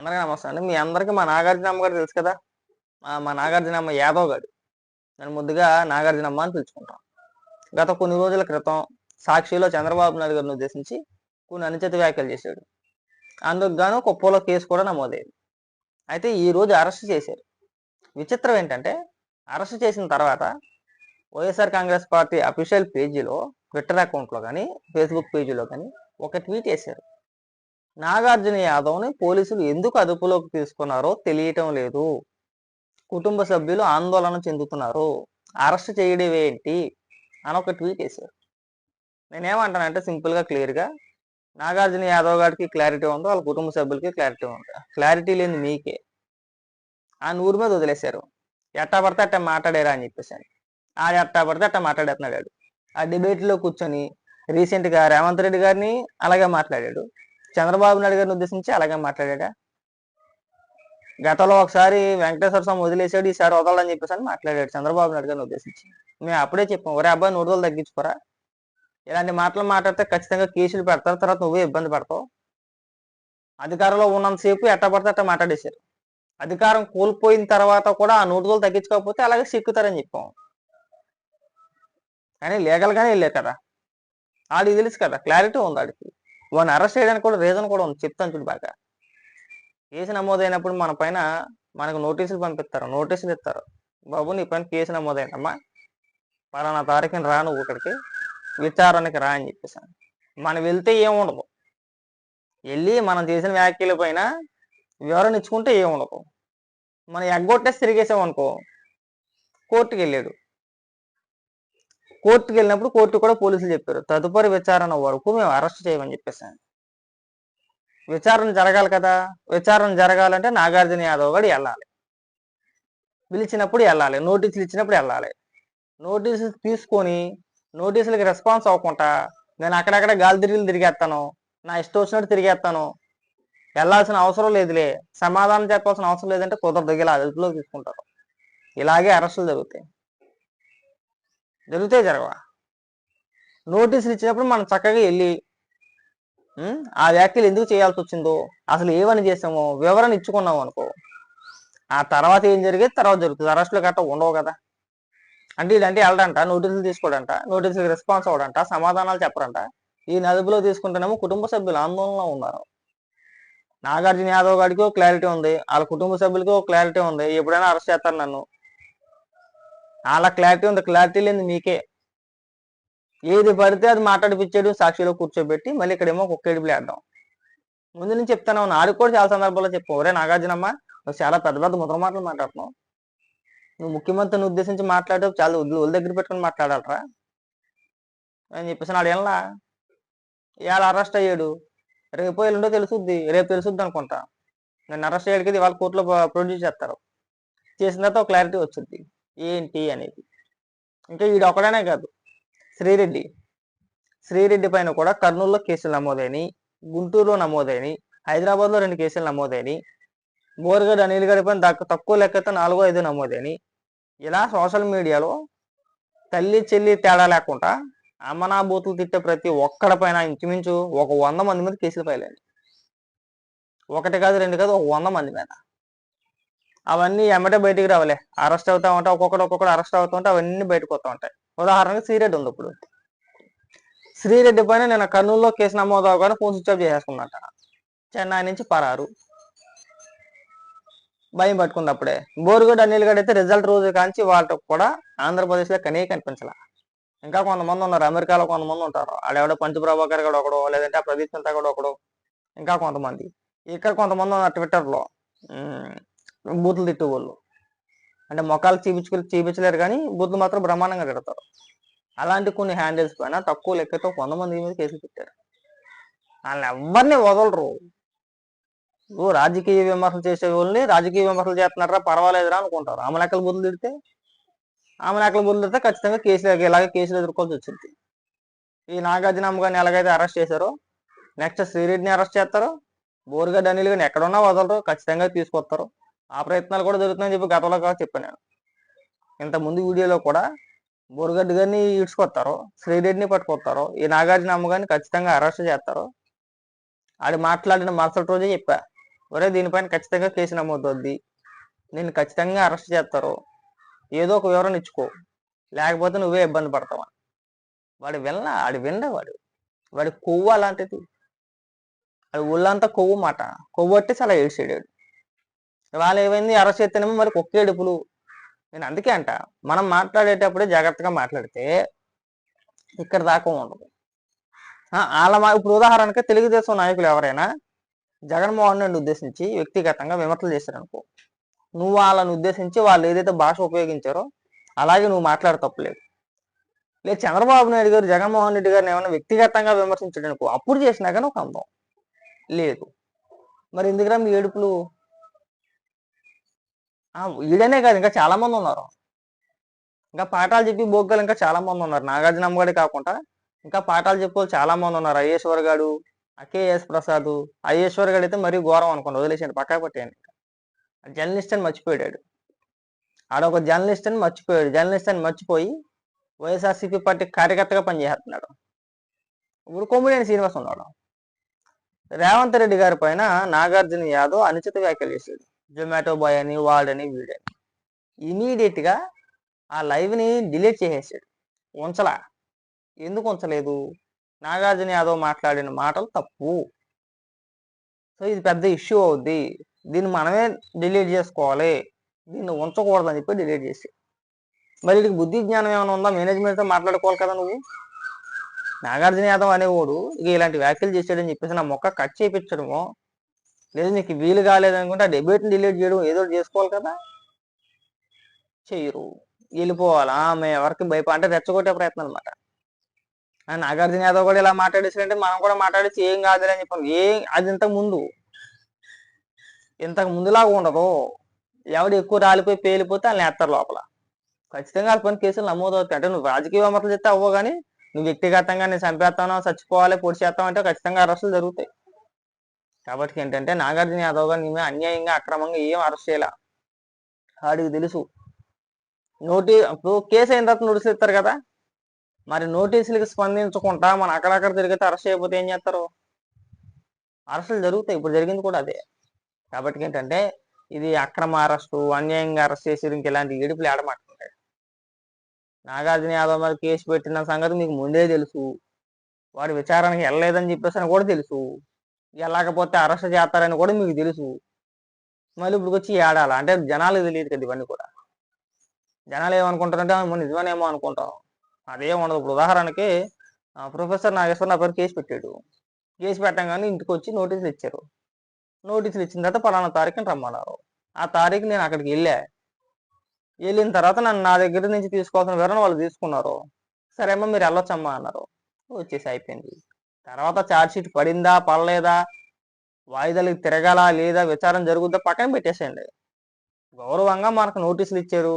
అందరికీ నమస్తే అండి. మీ అందరికీ మా నాగార్జునమ్మ గారు తెలుసు కదా? మా మా నాగార్జునమ్మ యాదవ్ గారు. నేను ముద్దుగా నాగార్జునమ్మ అని పిలుచుకుంటాం. గత కొన్ని రోజుల క్రితం సాక్షిలో చంద్రబాబు నాయుడు గారిని ఉద్దేశించి కొన్ని అనుచిత వ్యాఖ్యలు చేశాడు. అందుకు గాను కుప్పలో కేసు కూడా నమోదైంది. అయితే ఈ రోజు అరెస్ట్ చేశారు. విచిత్రం ఏంటంటే అరెస్ట్ చేసిన తర్వాత వైఎస్ఆర్ కాంగ్రెస్ పార్టీ అఫీషియల్ పేజీలో ట్విట్టర్ అకౌంట్లో కానీ ఫేస్బుక్ పేజీలో కానీ ఒక ట్వీట్ వేశారు. నాగార్జున యాదవ్ని పోలీసులు ఎందుకు అదుపులోకి తీసుకున్నారో తెలియటం లేదు. కుటుంబ సభ్యులు ఆందోళన చెందుతున్నారు. అరెస్ట్ చేయడం ఏంటి? అని ఒక ట్వీట్ వేశారు. నేనేమంటానంటే సింపుల్గా క్లియర్గా నాగార్జున యాదవ్ గారికి క్లారిటీ ఉందో? వాళ్ళ కుటుంబ సభ్యులకి క్లారిటీ ఉంది? క్లారిటీ లేని మీకే. ఆ నూరు మీద వదిలేశారు. ఎట్టా పడితే అట్టా మాట్లాడారా అని చెప్పేసి అని. ఆ ఎట్టా పడితే అట్టా మాట్లాడేస్తున్నాడు. వాడు. ఆ డిబేట్లో కూర్చొని రీసెంట్గా రేవంత్ రెడ్డి గారిని అలాగే మాట్లాడాడు. చంద్రబాబు నాయుడు గారిని ఉద్దేశించి అలాగే మాట్లాడా గతంలో ఒకసారి వెంకటేశ్వర స్వామి వదిలేసాడు ఈసారి వదలని చెప్పేసి అని మాట్లాడాడు చంద్రబాబు నాయుడు గారిని ఉద్దేశించి. మేము అప్పుడే చెప్పాం ఒరే అబ్బాయి నూరు రోజులు తగ్గించుకోరా. ఇలాంటి మాటలు మాట్లాడితే ఖచ్చితంగా కేసులు పెడతారు తర్వాత నువ్వే ఇబ్బంది పడతావు. అధికారంలో ఉన్నంతసేపు ఎట్ట పడితే అట్ట మాట్లాడేశారు. అధికారం కోల్పోయిన తర్వాత కూడా ఆ నూరు రోజులు తగ్గించుకోకపోతే అలాగే సిక్కుతారని చెప్పాం. కానీ లీగల్గానే వెళ్ళే కదా. ఆడికి తెలుసు కదా క్లారిటీ ఉంది ఆడికి. వాడిని అరెస్ట్ చేయడానికి కూడా రీజన్ కూడా ఉంది. చెప్తాను చూడు బాగా. కేసు నమోదైనప్పుడు మన పైన మనకు నోటీసులు పంపిస్తారు. నోటీసులు ఇస్తారు. బాబు నీ పైన కేసు నమోదైందమ్మా. పలానా తారీఖున రా నువ్వు ఇక్కడికి. విచారణకి రా అని చెప్పేసాను మనం వెళ్తే ఏముండదు వెళ్ళి మనం చేసిన వ్యాఖ్యల పైన వివరణ ఇచ్చుకుంటే ఏముండదు మనం ఎగ్గొట్టేసి తిరిగేసామనుకో కోర్టుకి వెళ్ళాడు కోర్టుకి వెళ్ళినప్పుడు కోర్టు కూడా పోలీసులు చెప్పారు తదుపరి విచారణ వరకు మేము అరెస్ట్ చేయమని చెప్పేసాను. విచారణ జరగాలి కదా విచారణ జరగాలంటే నాగార్జున యాదవ్ గారు వెళ్ళాలి. పిలిచినప్పుడు వెళ్ళాలి నోటీసులు ఇచ్చినప్పుడు వెళ్ళాలి. నోటీసులు తీసుకొని నోటీసులకి రెస్పాన్స్ అవ్వకుండా నేను అక్కడక్కడ గాలి తిరిగి తిరిగేస్తాను నా ఇష్టం వచ్చినట్టు తిరిగేస్తాను వెళ్ళాల్సిన అవసరం లేదులే సమాధానం చెప్పాల్సిన అవసరం లేదంటే కుదరదు ఇలా అదుపులో తీసుకుంటారు. ఇలాగే అరెస్టులు జరుగుతాయి. జరుగుతాయి జరగవా? నోటీసులు ఇచ్చినప్పుడు మనం చక్కగా వెళ్ళి ఆ వ్యాఖ్యలు ఎందుకు చేయాల్సి వచ్చిందో అసలు ఏమని చేసామో వివరణ ఇచ్చుకున్నాం అనుకో. ఆ తర్వాత ఏం జరిగేది? తర్వాత జరుగుతుంది. అరెస్టులు గట్ట ఉండవు కదా. అంటే ఇదంటే వెళ్ళడంట నోటీసులు తీసుకోడంట నోటీసులకు రెస్పాన్స్ అవ్వడంట సమాధానాలు చెప్పరంట. ఈ నదుపులో తీసుకుంటేనేమో కుటుంబ సభ్యులు ఆందోళనలో ఉన్నారు. నాగార్జున యాదవ్ గారికి ఒక క్లారిటీ ఉంది. వాళ్ళ కుటుంబ సభ్యులకి ఒక క్లారిటీ ఉంది. ఎప్పుడైనా అరెస్ట్ చేస్తారు నన్ను. అలా క్లారిటీ ఉంది. క్లారిటీ లేని మీకే ఏది పడితే అది మాట్లాడిపించాడు సాక్షిలో కూర్చోబెట్టి మళ్ళీ ఇక్కడేమో కుక్క ఏడుపులు ఆడడం ముందు నుంచి చెప్తాను నాడు కూడా చాలా సందర్భాల్లో చెప్పు ఒరే నాగార్జునమ్మ నువ్వు చాలా పెద్ద పెద్ద ముద్ర మాటలు మాట్లాడుతున్నావు. నువ్వు ముఖ్యమంత్రిని ఉద్దేశించి మాట్లాడే చాలా ఒళ్ళు ఒళ్ళు దగ్గర పెట్టుకుని మాట్లాడాలరా? అని చెప్పేసి నాడు ఎలా ఇవాళ అరెస్ట్ అయ్యాడు. రేపు ఎల్లుండో తెలుసుద్ది. రేపు తెలుసుద్ది అనుకుంటా. నేను అరెస్ట్ అయ్యాడికి వాళ్ళ కోర్టులో ప్రొడ్యూస్ చేస్తారు. చేసిన తర్వాత క్లారిటీ వచ్చింది ఏంటి అనేది. ఇంకా వీడు ఒకడనే కాదు. శ్రీరెడ్డి. శ్రీరెడ్డి పైన కూడా కర్నూలులో కేసులు నమోదైనవి గుంటూరులో నమోదైనవి హైదరాబాద్లో రెండు కేసులు నమోదైనవి బోర్గడ్ అనిల్ గడి పైన దక్క- తక్కువ లెక్కతో నాలుగో ఐదు నమోదైనవి ఇలా సోషల్ మీడియాలో తల్లి చెల్లి తేడా లేకుండా అమ్మనా బూతులు తిట్టే ప్రతి ఒక్కడి పైన ఇంచుమించు ఒక వంద మంది మీద కేసులు ఫైలండి ఒకటి కాదు రెండు కాదు ఒక వంద మంది మీద. అవన్నీ ఎమ్మటే బయటికి రావలే. అరెస్ట్ అవుతా ఉంటాయి ఒక్కొక్కటి ఒక్కొక్కటి అరెస్ట్ అవుతూ ఉంటే అవన్నీ బయటకు వస్తూ ఉంటాయి. ఉదాహరణకి శ్రీరెడ్డి ఉంది ఇప్పుడు. శ్రీరెడ్డి పైన నేను కర్నూలులో కేసు నమోదు అవగానే ఫోన్ స్విచ్ ఆఫ్ చేసేసుకున్నట్ట చెన్నై నుంచి పరారు. భయం పట్టుకుంది అప్పుడే. బోరుగడ్డ అనిల్ గడ్ అయితే రిజల్ట్ రోజు కాంచి వాళ్ళకి కూడా ఆంధ్రప్రదేశ్లో కనీ కనిపించాల. ఇంకా కొంతమంది ఉన్నారు. అమెరికాలో కొంతమంది ఉంటారు. ఆడెవడో పంచప్రభాకర్ గడు ఒకడు లేదంటే ఆ ప్రదీప్ చింత గడు ఒకడు ఇంకా కొంతమంది. ఇక్కడ కొంతమంది ఉన్నారు ట్విట్టర్లో బూతులు తిట్టేవాళ్ళు. అంటే మొక్కలు చూపించుకు చూపించలేరు కానీ బూతులు మాత్రం బ్రహ్మాండంగా తిడతారు. అలాంటి కొన్ని హ్యాండిల్స్ పైన తక్కువ లెక్కతో వంద మంది మీద కేసులు పెట్టారు. వాళ్ళని ఎవరిని వదలరు. రాజకీయ విమర్శలు చేసే వాళ్ళని రాజకీయ విమర్శలు చేస్తున్నారా పర్వాలేదురా అనుకుంటారు. ఆమె లెక్కలు బుద్ధులు తిడితే ఆమె లెక్కలు బుద్ధులు తిడితే ఖచ్చితంగా కేసులు ఇలాగే కేసులు ఎదుర్కోవాల్సి వచ్చింది. ఈ నాగార్జునమ్మ గారిని ఎలాగైతే అరెస్ట్ చేశారో నెక్స్ట్ శ్రీరెడ్డిని అరెస్ట్ చేస్తారు బోరుగడ్డ అనిల్ గారిని ఎక్కడున్నా వదలరు. ఖచ్చితంగా తీసుకొస్తారు. ఆ ప్రయత్నాలు కూడా జరుగుతున్నాయని చెప్పి గతంలో కూడా చెప్పాను నేను. ఇంత ముందు వీడియోలో కూడా బోరుగడ్డ గారిని ఈడ్చుకొస్తారు శ్రీరెడ్డిని పట్టుకొస్తారు ఈ నాగార్జున అమ్మగారిని ఖచ్చితంగా అరెస్ట్ చేస్తారు. ఆడు మాట్లాడిన మరుసటి రోజే చెప్పా ఒరే దీనిపైన ఖచ్చితంగా కేసు నమోదవుద్ది నేను ఖచ్చితంగా అరెస్ట్ చేస్తారు ఏదో ఒక వివరణ ఇచ్చుకో లేకపోతే నువ్వే ఇబ్బంది పడతావా వాడు విన్న ఆడు వినడే వాడు. వాడి కొవ్వు అలాంటిది. వాడి ఒళ్ళంతా కొవ్వు మాట. కొవ్వు పట్టేసి అలా ఏడ్చాడు వాళ్ళు ఏమైంది అరెస్ట్ చేస్తేనేమో మరి కుక్కేడుపులు నేను అందుకే అంట మనం మాట్లాడేటప్పుడే జాగ్రత్తగా మాట్లాడితే ఇక్కడ దాకా ఉండదు. వాళ్ళ మా ఇప్పుడు ఉదాహరణకి తెలుగుదేశం నాయకులు ఎవరైనా జగన్మోహన్ రెడ్డి ఉద్దేశించి వ్యక్తిగతంగా విమర్శలు చేశారనుకో నువ్వు వాళ్ళని ఉద్దేశించి వాళ్ళు ఏదైతే భాష ఉపయోగించారో అలాగే నువ్వు మాట్లాడ తప్పలేదు లేదు. చంద్రబాబు నాయుడు గారు జగన్మోహన్ రెడ్డి గారిని ఏమైనా వ్యక్తిగతంగా విమర్శించడానికి అప్పుడు చేసినా కానీ ఒక అందం లేదు. మరి ఎందుకురా మీ ఏడుపులు? వీడనే కాదు ఇంకా చాలా మంది ఉన్నారు. ఇంకా పాఠాలు చెప్పి బోగ్గలు ఇంకా చాలా మంది ఉన్నారు. నాగార్జున అమ్మగాడే కాకుండా ఇంకా పాఠాలు చెప్పు చాలా మంది ఉన్నారు. అయ్యేశ్వర్ గాడు అకేఎస్ ప్రసాద్ అయ్యేశ్వర్ గాడు అయితే మరీ ఘోరం అనుకోండి వదిలేసాడు పక్కా పట్టేయండి. జర్నలిస్ట్ అని మర్చిపోయాడు. ఆడొక జర్నలిస్ట్ అని మర్చిపోయాడు. జర్నలిస్ట్ అని మర్చిపోయి వైఎస్ఆర్సీపీ పార్టీ కార్యకర్తగా పనిచేస్తున్నాడు. ఇప్పుడు కొమ్మిడేని శ్రీనివాస్ ఉన్నాడు. రేవంత్ రెడ్డి గారి పైన నాగార్జున యాదవ్ అనుచిత వ్యాఖ్యలు చేశాడు. జొమాటో బాయ్ అని వాడని వీడని ఇమీడియట్గా ఆ లైవ్ని డిలీట్ చేసేసాడు. ఉంచలా? ఎందుకు ఉంచలేదు? నాగార్జున యాదవ్ మాట్లాడిన మాటలు తప్పు. సో ఇది పెద్ద ఇష్యూ అవుద్ది. దీన్ని మనమే డిలీట్ చేసుకోవాలి. దీన్ని ఉంచకూడదని చెప్పి డిలీట్ చేసి మరి వీడికి బుద్ధి జ్ఞానం ఏమైనా ఉందా? మేనేజ్మెంట్తో మాట్లాడుకోవాలి కదా నువ్వు? నాగార్జున యాదవ్ అనేవాడు ఇక ఇలాంటి వ్యాఖ్యలు చేశాడని చెప్పేసి నా మొక్క కట్ చేయించడమో లేదు నీకు వీలు కాలేదనుకుంటే ఆ డెబేట్ని డిలీట్ చేయడం ఏదో చేసుకోవాలి కదా. చెయ్యరు వెళ్ళిపోవాలి. ఆమె ఎవరికి భయప అంటే రెచ్చగొట్టే ప్రయత్నం అనమాట నాగార్జున యాదవ్ కూడా ఇలా మాట్లాడేసారంటే మనం కూడా మాట్లాడేసి ఏం కాదులే అని చెప్పాను ఏం అది ఇంతకు ముందు. ఇంతకు ముందులాగా ఉండదు. ఎవడు ఎక్కువ రాలిపోయి పేలిపోతే వాళ్ళని వేస్తారు లోపల. ఖచ్చితంగా వాళ్ళ పని కేసులు నమోదవుతాయి. అంటే నువ్వు రాజకీయ విమర్శలు చెప్తే అవ్వవు కానీ నువ్వు వ్యక్తిగతంగా నేను చంపేస్తాను చచ్చిపోవాలి పొడి చేస్తాం అంటే ఖచ్చితంగా అరెస్టులు జరుగుతాయి. కాబట్టి ఏంటంటే నాగార్జున యాదవ్ గారు నీ అన్యాయంగా అక్రమంగా ఏం అరెస్ట్ చేయాల? వాడికి తెలుసు. నోటీ ఇప్పుడు కేసు అయిన తర్వాత నోటీసులు ఇస్తారు కదా? మరి నోటీసులకు స్పందించకుండా మనం అక్కడక్కడ తిరిగితే అరెస్ట్ చేయకపోతే ఏం చేస్తారు? అరెస్టులు జరుగుతాయి. ఇప్పుడు జరిగింది కూడా అదే. కాబట్టి ఏంటంటే ఇది అక్రమ అరెస్టు అన్యాయంగా అరెస్ట్ చేసి ఇంక ఇలాంటి ఏడుపులు ఆడమాడుతుంటాడు నాగార్జున యాదవ్ మీద కేసు పెట్టిన సంగతి మీకు ముందే తెలుసు. వాడి విచారణకి వెళ్ళలేదని చెప్పేసి అని కూడా తెలుసు. వెళ్ళకపోతే అరెస్ట్ చేస్తారని కూడా మీకు తెలుసు. మళ్ళీ ఇప్పుడు వచ్చి ఏడాల? అంటే జనాలకు తెలియదు కదా ఇవన్నీ కూడా. జనాలు ఏమనుకుంటారంటే "ఆ, నిజమేమో నిజమేనేమో అనుకుంటాం. అదేం ఉండదు. ఇప్పుడు ఉదాహరణకి ప్రొఫెసర్ నాగేశ్వర నా పేరు కేసు పెట్టాడు. కేసు పెట్టంగానే ఇంటికి వచ్చి నోటీసులు ఇచ్చారు. నోటీసులు ఇచ్చిన తర్వాత పలానా తారీఖుని రమ్మన్నారు. ఆ తారీఖు నేను అక్కడికి వెళ్ళా. వెళ్ళిన తర్వాత నన్ను నా దగ్గర నుంచి తీసుకోవాల్సిన వివరణ వాళ్ళు తీసుకున్నారు. సరే అమ్మా మీరు వెళ్ళొచ్చమ్మా అన్నారు. వచ్చేసి అయిపోయింది. తర్వాత ఛార్జ్ షీట్ పడిందా పడలేదా వాయిదాలకు తిరగాలా లేదా విచారణ జరుగుద్దా పక్కన పెట్టేసేయండి. గౌరవంగా మనకు నోటీసులు ఇచ్చారు.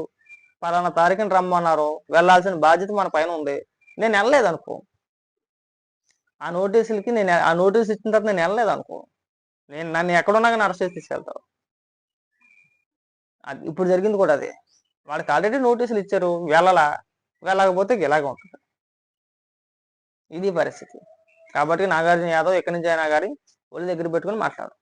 పలానా తారీఖుని రమ్మన్నారు. వెళ్ళాల్సిన బాధ్యత మన పైన ఉంది. నేను వెళ్ళలేదు అనుకో ఆ నోటీసులకి నేను ఆ నోటీస్ ఇచ్చిన తర్వాత నేను వెళ్ళలేదు అనుకో నేను నన్ను ఎక్కడున్నా కానీ అరెస్ట్ చేసి తీసుకెళ్తారు అది ఇప్పుడు జరిగింది కూడా అదే. వాళ్ళకి ఆల్రెడీ నోటీసులు ఇచ్చారు. వెళ్ళలా? వెళ్ళకపోతే ఇలాగ ఉంటుంది. ఇది పరిస్థితి. కాబట్టి నాగార్జున యాదవ్ ఎక్కడి నుంచి అయినా కానీ ఒళ్ళు దగ్గర పెట్టుకుని మాట్లాడు.